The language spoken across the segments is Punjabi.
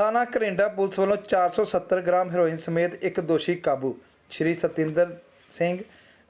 ਥਾਣਾ ਘਰਿੰਡਾ ਪੁਲਿਸ ਵੱਲੋਂ 470 ਗ੍ਰਾਮ ਹੈਰੋਇਨ ਸਮੇਤ ਇੱਕ ਦੋਸ਼ੀ ਕਾਬੂ। Shri Satinder Singh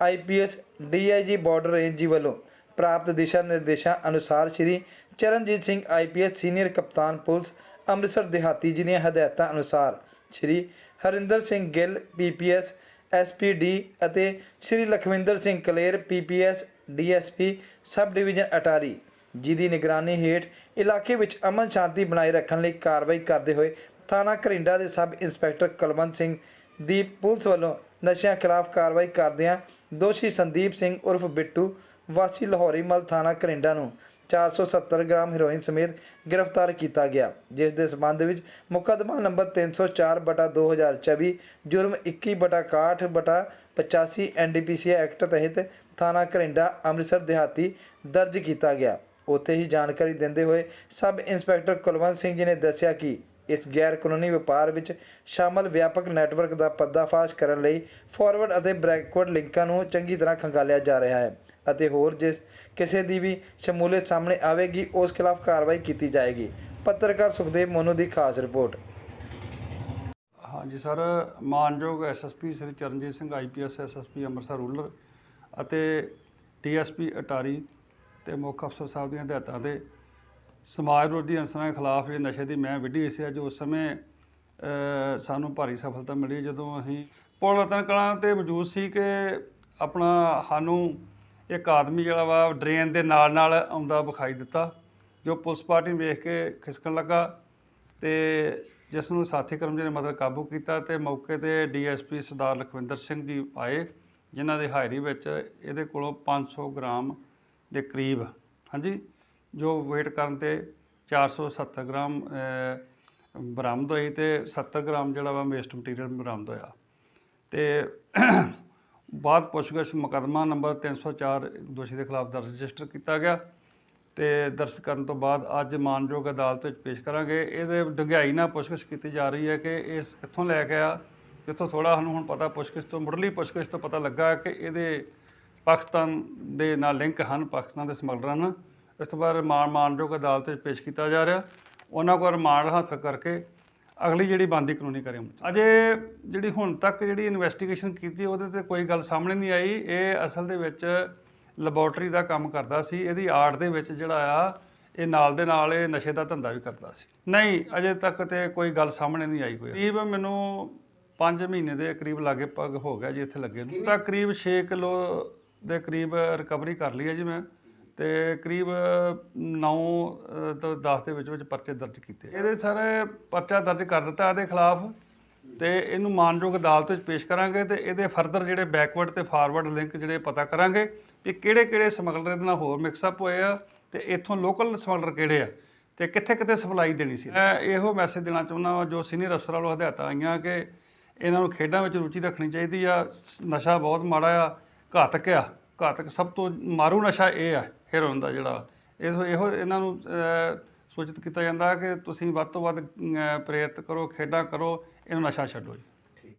IPS DIG border range ji ਵੱਲੋਂ ਪ੍ਰਾਪਤ ਦਿਸ਼ਾ ਨਿਰਦੇਸ਼ਾਂ ਅਨੁਸਾਰ ਸ਼੍ਰੀ ਚਰਨਜੀਤ ਸਿੰਘ ਆਈਪੀਐਸ ਸੀਨੀਅਰ ਕਪਤਾਨ ਪੁਲਿਸ, ਅੰਮ੍ਰਿਤਸਰ ਦਿਹਾਤੀ ਜੀ ਦੀਆਂ ਹਦਾਇਤਾਂ ਅਨੁਸਾਰ ਸ਼੍ਰੀ ਹਰਿੰਦਰ ਸਿੰਘ ਗਿੱਲ ਪੀਪੀਐਸ ਐਸਪੀਡੀ ਅਤੇ Shri Lakhwinder Singh Kler PPS DSP sub division Attari ਜਿਹਦੀ ਨਿਗਰਾਨੀ ਹੇਠ ਇਲਾਕੇ ਵਿੱਚ ਅਮਨ ਸ਼ਾਂਤੀ ਬਣਾਈ ਰੱਖਣ ਲਈ ਕਾਰਵਾਈ ਕਰਦੇ ਹੋਏ ਥਾਣਾ ਘਰਿੰਡਾ ਦੇ ਸਬ ਇੰਸਪੈਕਟਰ ਕੁਲਵੰਤ ਸਿੰਘ ਦੀ ਪੁਲਿਸ ਵੱਲੋਂ ਨਸ਼ਿਆਂ ਖਿਲਾਫ ਕਾਰਵਾਈ ਕਰਦਿਆਂ ਦੋਸ਼ੀ ਸੰਦੀਪ ਸਿੰਘ ਉਰਫ ਬਿੱਟੂ, ਵਾਸੀ ਲਾਹੌਰੀ ਮਲ ਥਾਣਾ ਘਰਿੰਡਾ ਨੂੰ 470 ਗ੍ਰਾਮ ਹੈਰੋਇਨ ਸਮੇਤ ਗ੍ਰਿਫਤਾਰ ਕੀਤਾ ਗਿਆ, ਜਿਸ ਦੇ ਸਬੰਧ ਵਿੱਚ ਮੁਕੱਦਮਾ ਨੰਬਰ 304 ਬਟਾ 2024 ਜੁਰਮ 21 ਬਟਾ 61 ਬਟਾ 85 ਐਨਡੀਪੀਸੀ ਐਕਟ ਤਹਿਤ ਥਾਣਾ ਘਰਿੰਡਾ, ਅੰਮ੍ਰਿਤਸਰ, ਦਿਹਾਤੀ ਦਰਜ ਕੀਤਾ ਗਿਆ। ਉੱਥੇ ਹੀ ਜਾਣਕਾਰੀ ਦਿੰਦੇ ਹੋਏ ਸਬ ਇੰਸਪੈਕਟਰ ਕੁਲਵੰਤ ਸਿੰਘ ਜੀ ਨੇ ਦੱਸਿਆ ਕਿ ਇਸ ਗੈਰ ਕਾਨੂੰਨੀ ਵਪਾਰ ਵਿੱਚ ਸ਼ਾਮਲ ਵਿਆਪਕ ਨੈਟਵਰਕ ਦਾ ਪਰਦਾਫਾਸ਼ ਕਰਨ ਲਈ ਫਾਰਵਰਡ ਅਤੇ ਬੈਕਵਰਡ ਲਿੰਕਾਂ ਨੂੰ ਚੰਗੀ ਤਰ੍ਹਾਂ ਖੰਗਾਲਿਆ ਜਾ ਰਿਹਾ ਹੈ ਅਤੇ ਹੋਰ ਜਿਸ ਕਿਸੇ ਦੀ ਵੀ ਸ਼ਮੂਲੀਅਤ ਸਾਹਮਣੇ ਆਵੇਗੀ, ਉਸ ਖਿਲਾਫ ਕਾਰਵਾਈ ਕੀਤੀ ਜਾਏਗੀ। ਪੱਤਰਕਾਰ ਸੁਖਦੇਵ ਮੋਨੂ ਦੀ ਖਾਸ ਰਿਪੋਰਟ। ਹਾਂਜੀ ਸਰ, ਮਾਨਯੋਗ SSP Shri Charanjit Singh IPS SSP Amritsar rural ਅਤੇ ਡੀਐਸਪੀ ਅਟਾਰੀ ਤੇ ਮੁੱਖ ਅਫਸਰ ਸਾਹਿਬ ਦੀਆਂ ਹਦਾਇਤਾਂ ਤੇ ਸਮਾਜ ਵਿਰੋਧੀ ਅਨਸਰਾਂ ਖਿਲਾਫ ਇਹ ਨਸ਼ੇ ਦੀ ਮੈਂ ਵਿੱਢੀ ਸੀ, ਅੱਜ ਉਸ ਸਮੇਂ ਸਾਨੂੰ ਭਾਰੀ ਸਫਲਤਾ ਮਿਲੀ ਜਦੋਂ ਅਸੀਂ ਪੁਲ ਕਲਾਂ ਤੇ ਮੌਜੂਦ ਸੀ ਕਿ ਆਪਣਾ ਸਾਨੂੰ ਇੱਕ ਆਦਮੀ ਜਿਹੜਾ ਵਾ ਡਰੇਨ ਦੇ ਨਾਲ ਨਾਲ ਆਉਂਦਾ ਵਿਖਾਈ ਦਿੱਤਾ, ਜੋ ਪੁਲਿਸ ਪਾਰਟੀ ਨੂੰ ਵੇਖ ਕੇ ਖਿਸਕਣ ਲੱਗਾ ਤੇ ਜਿਸ ਨੂੰ ਸਾਥੀ ਕਰਮਚਾਰੀ ਨੇ ਮਤਲਬ ਕਾਬੂ ਕੀਤਾ ਤੇ ਮੌਕੇ ਤੇ ਡੀਐਸਪੀ ਸਰਦਾਰ ਲਖਵਿੰਦਰ ਸਿੰਘ ਜੀ ਆਏ, ਜਿਨ੍ਹਾਂ ਦੇ ਹਾਜ਼ਰੀ ਵਿੱਚ ਇਹਦੇ ਕੋਲੋਂ 500 ਗ੍ਰਾਮ ਦੇ ਕਰੀਬ, ਹਾਂਜੀ, ਜੋ weight ਕਰਨ ਤੇ 470 ਗ੍ਰਾਮ ਬਰਾਮਦ ਹੋਈ ਤੇ 70 ਗ੍ਰਾਮ ਜਿਹੜਾ ਵਾ ਵੇਸਟ ਮਟੀਰੀਅਲ ਬਰਾਮਦ ਹੋਇਆ। ਤੇ ਬਾਅਦ ਪੁੱਛਗਿੱਛ ਮੁਕੱਦਮਾ ਨੰਬਰ 304 ਦੋਸ਼ੀ ਦੇ ਖਿਲਾਫ ਦਰਜ ਰਜਿਸਟਰ ਕੀਤਾ ਗਿਆ ਤੇ ਦਰਜ ਕਰਨ ਤੋਂ ਬਾਅਦ ਅੱਜ ਮਾਨਯੋਗ ਅਦਾਲਤ ਵਿੱਚ ਪੇਸ਼ ਕਰਾਂਗੇ। ਇਹਦੇ ਡੂੰਘਾਈ ਨਾਲ ਪੁੱਛਗਿੱਛ ਕੀਤੀ ਜਾ ਰਹੀ ਹੈ ਕਿ ਇਸ ਕਿੱਥੋਂ ਲੈ ਕੇ ਆ ਕਿੱਥੋਂ ਥੋੜਾ ਸਾਨੂੰ ਹੁਣ ਪਤਾ ਪੁੱਛਗਿੱਛ ਤੋਂ, ਮੁੱਢਲੀ ਪੁੱਛਗਿੱਛ ਤੋਂ ਪਤਾ ਲੱਗਾ ਕਿ ਇਹਦੇ ਪਾਕਿਸਤਾਨ ਦੇ ਨਾਲ ਲਿੰਕ ਹਨ, ਪਾਕਿਸਤਾਨ ਦੇ ਸਮਗਲਰ ਹਨ। ਇਸ ਤੋਂ ਬਾਅਦ ਮਾਨ ਮਾਨਯੋਗ ਅਦਾਲਤ ਵਿੱਚ ਪੇਸ਼ ਕੀਤਾ ਜਾ ਰਿਹਾ, ਉਹਨਾਂ ਕੋਲ ਰਿਮਾਂਡ ਹਾਸਲ ਕਰਕੇ ਅਗਲੀ ਜਿਹੜੀ ਬੰਦੀ ਕਾਨੂੰਨੀ ਕਰੇ ਅਜੇ ਜਿਹੜੀ ਹੁਣ ਤੱਕ ਜਿਹੜੀ ਇਨਵੈਸਟੀਗੇਸ਼ਨ ਕੀਤੀ, ਉਹਦੇ ਤੇ ਕੋਈ ਗੱਲ ਸਾਹਮਣੇ ਨਹੀਂ ਆਈ। ਇਹ ਅਸਲ ਦੇ ਵਿੱਚ ਲੈਬੋਰਟਰੀ ਦਾ ਕੰਮ ਕਰਦਾ ਸੀ। ਇਹਦੀ ਆਰਟ ਦੇ ਵਿੱਚ ਜਿਹੜਾ ਆ, ਇਹ ਨਾਲ ਦੇ ਨਾਲ ਇਹ ਨਸ਼ੇ ਦਾ ਧੰਦਾ ਵੀ ਕਰਦਾ ਸੀ। ਨਹੀਂ, ਅਜੇ ਤੱਕ ਤੇ ਕੋਈ ਗੱਲ ਸਾਹਮਣੇ ਨਹੀਂ ਆਈ ਕੋਈ। ਕਰੀਬ ਮੈਨੂੰ 5 ਮਹੀਨੇ ਦੇ ਕਰੀਬ ਲਾਗੇ ਪੱਗ ਹੋ ਗਿਆ ਜੀ ਇੱਥੇ ਲੱਗੇ ਨੂੰ। ਤਾਂ ਕਰੀਬ 6 ਕਿਲੋ ਦੇ ਕਰੀਬ ਰਿਕਵਰੀ ਕਰ ਲਈ ਹੈ ਜੀ ਮੈਂ। ਤੇ ਕਰੀਬ 9 ਤੋਂ 10 ਦੇ ਵਿੱਚ ਵਿੱਚ ਪਰਚੇ ਦਰਜ ਕੀਤੇ। ਇਹਦੇ ਸਾਰੇ ਪਰਚਾ ਦਰਜ ਕਰ ਦਿੱਤਾ ਇਹਦੇ ਖਿਲਾਫ। ਤੇ ਇਹਨੂੰ ਮਾਨਯੋਗ ਅਦਾਲਤ ਵਿੱਚ ਪੇਸ਼ ਕਰਾਂਗੇ ਤੇ ਇਹਦੇ ਫਰਦਰ ਜਿਹੜੇ ਬੈਕਵਰਡ ਤੇ ਫਾਰਵਰਡ ਲਿੰਕ ਜਿਹੜੇ ਪਤਾ ਕਰਾਂਗੇ ਕਿ ਕਿਹੜੇ ਕਿਹੜੇ ਸਮਗਲਰ ਇਹਦੇ ਨਾਲ ਹੋਰ ਮਿਕਸ ਅਪ ਹੋਏ ਆ ਤੇ ਇੱਥੋਂ ਲੋਕਲ ਸਮਗਲਰ ਕਿਹੜੇ ਆ ਤੇ ਕਿੱਥੇ ਕਿੱਥੇ ਸਪਲਾਈ ਦੇਣੀ ਸੀ। ਮੈਂ ਇਹੋ ਮੈਸੇਜ ਦੇਣਾ ਚਾਹੁੰਦਾ ਹਾਂ ਜੋ ਸੀਨੀਅਰ ਅਫਸਰਾਂ ਵੱਲੋਂ ਹਦਾਇਤਾਂ ਆਈਆਂ ਕਿ ਇਹਨਾਂ ਨੂੰ ਖੇਡਾਂ ਵਿੱਚ ਰੁਚੀ ਰੱਖਣੀ ਚਾਹੀਦੀ ਆ। ਨਸ਼ਾ ਬਹੁਤ ਮਾੜਾ ਆ। ਘਾਤਕ ਆ, ਘਾਤਕ ਸਭ ਤੋਂ ਮਾਰੂ ਨਸ਼ਾ ਇਹ ਆ ਹੈਰੋਇਨ ਦਾ ਜਿਹੜਾ। ਇਹੋ ਇਹੋ ਇਹਨਾਂ ਨੂੰ ਸੂਚਿਤ ਕੀਤਾ ਜਾਂਦਾ ਕਿ ਤੁਸੀਂ ਵੱਧ ਤੋਂ ਵੱਧ ਪ੍ਰੇਰਿਤ ਕਰੋ, ਖੇਡਾਂ ਕਰੋ, ਇਹਨੂੰ ਨਸ਼ਾ ਛੱਡੋ ਜੀ।